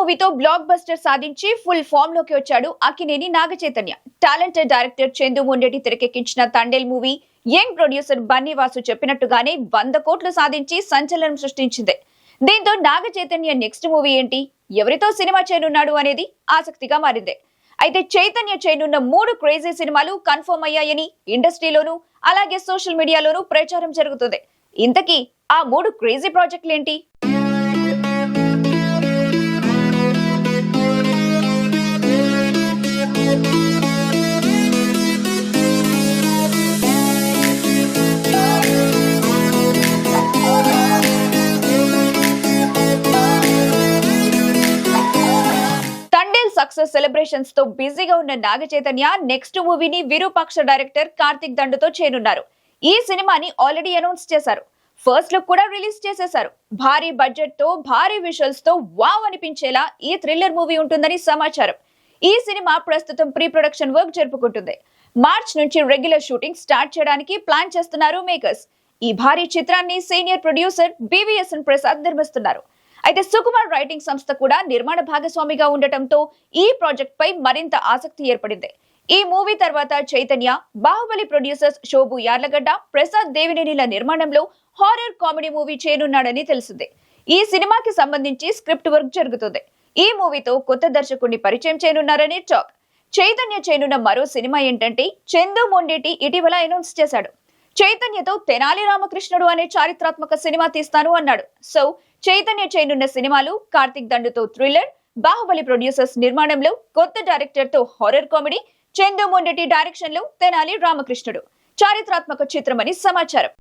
మూవీతో blockbuster సాధించి full ఫామ్లోకి వచ్చాడు అక్కినేని నాగచైతన్య. టాలెంటెడ్ డైరెక్టర్ చందు మొండెటి తెరకెక్కించిన Thandel movie young producer Bunny Vasu చెప్పినట్టుగానే వంద కోట్లు సాధించి సంచలనం సృష్టించింది. దీంతో నాగ చైతన్య నెక్స్ట్ మూవీ ఏంటి? ఎవరితో సినిమా చేయనున్నాడు అనేది ఆసక్తిగా మారింది. అయితే చైతన్య చేయనున్న మూడు క్రేజీ సినిమాలు కన్ఫర్మ్ అయ్యాయని ఇండస్ట్రీలోనూ అలాగే సోషల్ మీడియాలోనూ ప్రచారం జరుగుతుంది. ఇంతకీ ఆ మూడు క్రేజీ ప్రాజెక్టులేంటి తండేల్ సక్సెస్ సెలబ్రేషన్స్తో బిజీగా ఉన్న నాగ చైతన్య నెక్స్ట్ మూవీని విరూపాక్ష డైరెక్టర్ కార్తిక్ దండుతో చేయనున్నారు. ఈ సినిమాని ఆల్రెడీ అనౌన్స్ చేశారు. ఫస్ట్ లుక్ కూడా రిలీజ్ చేసేశారు. భారీ బడ్జెట్తో భారీ విజువల్స్తో వావ్ అనిపించేలా ఈ థ్రిల్లర్ మూవీ ఉంటుందని సమాచారం. ఈ సినిమా ప్రస్తుతం ప్రీ ప్రొడక్షన్ వర్క్ జరుపుకుంటుంది. మార్చ్ నుంచి రెగ్యులర్ షూటింగ్ స్టార్ట్ చేయడానికి ప్లాన్ చేస్తున్నారు మేకర్స్ ఈ భారీ చిత్రాన్ని సీనియర్ ప్రొడ్యూసర్ బివిఎస్ఎన్ ప్రసాద్ నిర్మిస్తున్నారు. అయితే సుకుమార్ రైటింగ్ సంస్థ కూడా నిర్మాణ భాగస్వామిగా ఉండటంతో ఈ ప్రాజెక్ట్ పై మరింత ఆసక్తి ఏర్పడింది. ఈ మూవీ తర్వాత చైతన్య బాహుబలి ప్రొడ్యూసర్స్ శోభు యార్లగడ్డ ప్రసాద్ దేవినేనిల నిర్మాణంలో హారర్ కామెడీ మూవీ చేయనున్నాడని తెలిసింది. ఈ సినిమాకి సంబంధించి స్క్రిప్ట్ వర్క్ జరుగుతుంది. ఈ మూవీతో కొత్త దర్శకుడిని పరిచయం చేయనున్నారని టాక్. చైతన్య చేయనున్న మరో సినిమా ఏంటంటే చందు మొండేటి ఇటీవల అనౌన్స్ చేశాడు. చైతన్యతో తెనాలి రామకృష్ణుడు అనే చారిత్రాత్మక సినిమా తీస్తాను అన్నాడు. సో చైతన్య చేయనున్న సినిమాలు కార్తిక్ దండుతో థ్రిల్లర్ బాహుబలి ప్రొడ్యూసర్స్ నిర్మాణంలో కొత్త డైరెక్టర్తో హారర్ కామెడీ చందు మొండెటి డైరెక్షన్లో తెనాలి రామకృష్ణుడు. చారిత్రాత్మక చిత్రమని సమాచారం.